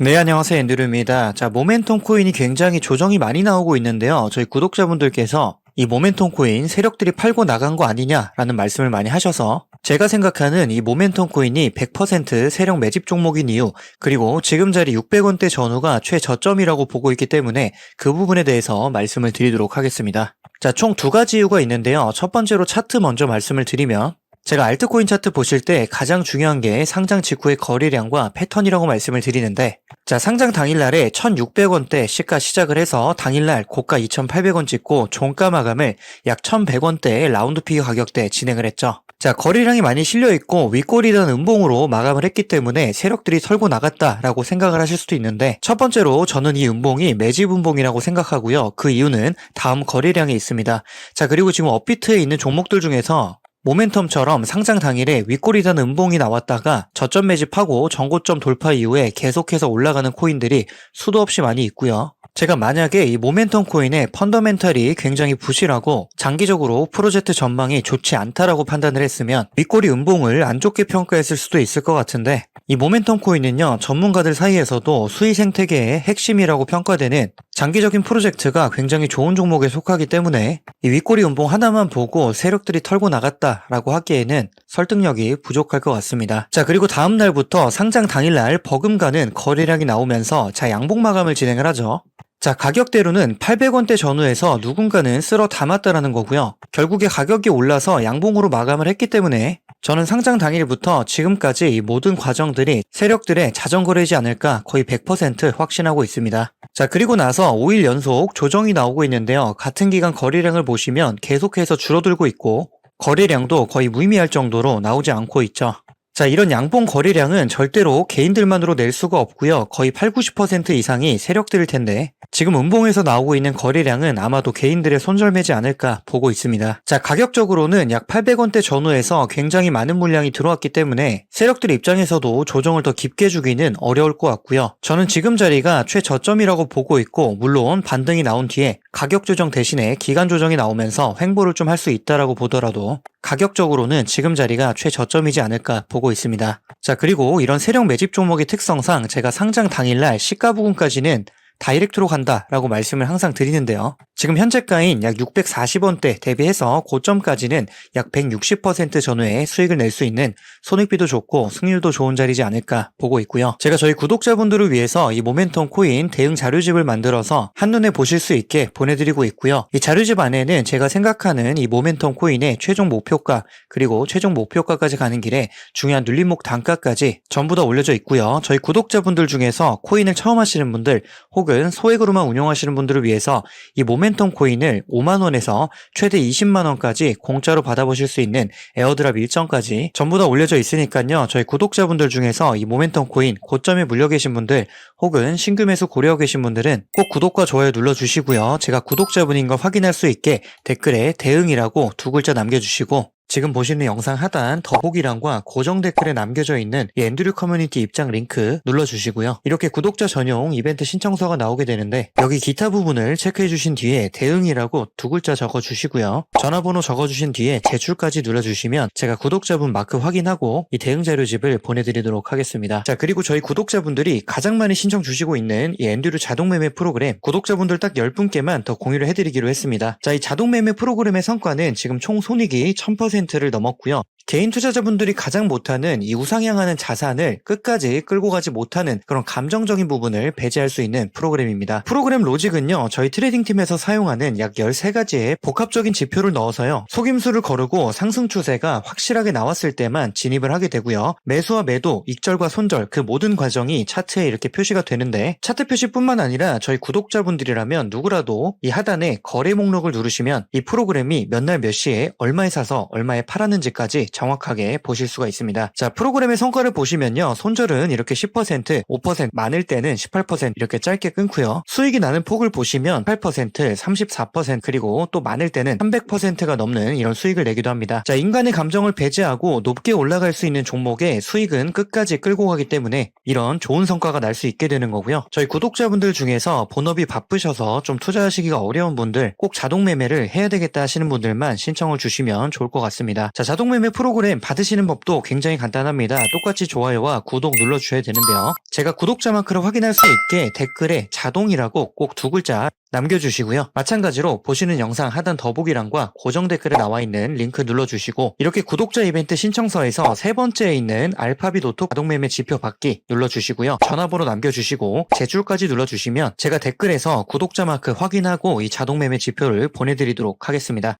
네, 안녕하세요. 앤드류입니다. 자, 모멘텀 코인이 굉장히 조정이 많이 나오고 있는데요. 저희 구독자분들께서 이 모멘텀 코인 세력들이 팔고 나간 거 아니냐라는 말씀을 많이 하셔서 제가 생각하는 이 모멘텀 코인이 100% 세력 매집 종목인 이유 그리고 지금 자리 600원대 전후가 최저점이라고 보고 있기 때문에 그 부분에 대해서 말씀을 드리도록 하겠습니다. 자, 총 두 가지 이유가 있는데요. 첫 번째로 차트 먼저 말씀을 드리면 제가 알트코인 차트 보실 때 가장 중요한 게 상장 직후의 거래량과 패턴이라고 말씀을 드리는데 자 상장 당일날에 1600원대 시가 시작을 해서 당일날 고가 2800원 찍고 종가 마감을 약 1100원대 라운드 피겨 가격대 진행을 했죠. 자 거래량이 많이 실려있고 윗골이던 음봉으로 마감을 했기 때문에 세력들이 털고 나갔다라고 생각을 하실 수도 있는데 첫 번째로 저는 이 음봉이 매집 음봉이라고 생각하고요. 그 이유는 다음 거래량에 있습니다. 자 그리고 지금 업비트에 있는 종목들 중에서 모멘텀처럼 상장 당일에 윗골이던 음봉이 나왔다가 저점 매집하고 전고점 돌파 이후에 계속해서 올라가는 코인들이 수도 없이 많이 있고요. 제가 만약에 이 모멘텀 코인의 펀더멘탈이 굉장히 부실하고 장기적으로 프로젝트 전망이 좋지 않다라고 판단을 했으면 윗골이 음봉을 안 좋게 평가했을 수도 있을 것 같은데 이 모멘텀 코인은요 전문가들 사이에서도 수의 생태계의 핵심이라고 평가되는 장기적인 프로젝트가 굉장히 좋은 종목에 속하기 때문에 이 윗골이 음봉 하나만 보고 세력들이 털고 나갔다라고 하기에는 설득력이 부족할 것 같습니다. 자 그리고 다음 날부터 상장 당일날 버금가는 거래량이 나오면서 자 양봉 마감을 진행을 하죠. 자, 가격대로는 800원대 전후에서 누군가는 쓸어 담았다라는 거고요. 결국에 가격이 올라서 양봉으로 마감을 했기 때문에 저는 상장 당일부터 지금까지 이 모든 과정들이 세력들의 자전거래지 않을까 거의 100% 확신하고 있습니다. 자, 그리고 나서 5일 연속 조정이 나오고 있는데요. 같은 기간 거래량을 보시면 계속해서 줄어들고 있고 거래량도 거의 무의미할 정도로 나오지 않고 있죠. 자, 이런 양봉 거래량은 절대로 개인들만으로 낼 수가 없고요. 거의 8, 90% 이상이 세력들일 텐데 지금 음봉에서 나오고 있는 거래량은 아마도 개인들의 손절매지 않을까 보고 있습니다. 자, 가격적으로는 약 800원대 전후에서 굉장히 많은 물량이 들어왔기 때문에 세력들 입장에서도 조정을 더 깊게 주기는 어려울 것 같고요. 저는 지금 자리가 최저점이라고 보고 있고 물론 반등이 나온 뒤에 가격 조정 대신에 기간 조정이 나오면서 횡보를 좀 할 수 있다라고 보더라도 가격적으로는 지금 자리가 최저점이지 않을까 보고 있습니다. 자, 그리고 이런 세력 매집 종목의 특성상 제가 상장 당일날 시가 부근까지는 다이렉트로 간다라고 말씀을 항상 드리는데요. 지금 현재가인 약 640원대 대비해서 고점까지는 약 160% 전후에 수익을 낼 수 있는 손익비도 좋고 승률도 좋은 자리지 않을까 보고 있고요. 제가 저희 구독자분들을 위해서 이 모멘텀 코인 대응 자료집을 만들어서 한눈에 보실 수 있게 보내드리고 있고요. 이 자료집 안에는 제가 생각하는 이 모멘텀 코인의 최종 목표가 그리고 최종 목표가까지 가는 길에 중요한 눌림목 단가까지 전부 다 올려져 있고요. 저희 구독자분들 중에서 코인을 처음 하시는 분들 혹은 소액으로만 운영하시는 분들을 위해서 이 모멘텀 코인을 5만원에서 최대 20만원까지 공짜로 받아보실 수 있는 에어드랍 일정까지 전부 다 올려져 있으니까요. 저희 구독자분들 중에서 이 모멘텀 코인 고점에 물려 계신 분들 혹은 신규 매수 고려하고 계신 분들은 꼭 구독과 좋아요 눌러주시고요. 제가 구독자분인 걸 확인할 수 있게 댓글에 대응이라고 두 글자 남겨주시고 지금 보시는 영상 하단 더보기란과 고정 댓글에 남겨져 있는 이 앤드류 커뮤니티 입장 링크 눌러주시고요. 이렇게 구독자 전용 이벤트 신청서가 나오게 되는데 여기 기타 부분을 체크해 주신 뒤에 대응이라고 두 글자 적어 주시고요. 전화번호 적어 주신 뒤에 제출까지 눌러주시면 제가 구독자분 마크 확인하고 이 대응 자료집을 보내드리도록 하겠습니다. 자 그리고 저희 구독자분들이 가장 많이 신청 주시고 있는 이 앤드류 자동 매매 프로그램 구독자분들 딱 10분께만 더 공유를 해드리기로 했습니다. 자 이 자동 매매 프로그램의 성과는 지금 총 손익이 1000%를 넘었고요. 개인 투자자분들이 가장 못하는 이 우상향하는 자산을 끝까지 끌고 가지 못하는 그런 감정적인 부분을 배제할 수 있는 프로그램입니다. 프로그램 로직은요, 저희 트레이딩 팀에서 사용하는 약 13가지의 복합적인 지표를 넣어서요, 속임수를 거르고 상승 추세가 확실하게 나왔을 때만 진입을 하게 되고요. 매수와 매도, 익절과 손절, 그 모든 과정이 차트에 이렇게 표시가 되는데, 차트 표시뿐만 아니라 저희 구독자분들이라면 누구라도 이 하단에 거래 목록을 누르시면 이 프로그램이 몇 날 몇 시에 얼마에 사서 얼마에 팔았는지까지 정확하게 보실 수가 있습니다. 자, 프로그램의 성과를 보시면요. 손절은 이렇게 10%, 5%, 많을 때는 18% 이렇게 짧게 끊고요. 수익이 나는 폭을 보시면 8%, 34% 그리고 또 많을 때는 300%가 넘는 이런 수익을 내기도 합니다. 자, 인간의 감정을 배제하고 높게 올라갈 수 있는 종목의 수익은 끝까지 끌고 가기 때문에 이런 좋은 성과가 날 수 있게 되는 거고요. 저희 구독자분들 중에서 본업이 바쁘셔서 좀 투자하시기가 어려운 분들 꼭 자동 매매를 해야 되겠다 하시는 분들만 신청을 주시면 좋을 것 같습니다. 자, 자동 매매 프로 프로그램 받으시는 법도 굉장히 간단합니다. 똑같이 좋아요와 구독 눌러주셔야 되는데요. 제가 구독자 마크를 확인할 수 있게 댓글에 자동이라고 꼭 두 글자 남겨주시고요. 마찬가지로 보시는 영상 하단 더보기란과 고정 댓글에 나와 있는 링크 눌러주시고 이렇게 구독자 이벤트 신청서에서 세 번째에 있는 알파빗 오토 자동매매 지표 받기 눌러주시고요. 전화번호 남겨주시고 제출까지 눌러주시면 제가 댓글에서 구독자 마크 확인하고 이 자동매매 지표를 보내드리도록 하겠습니다.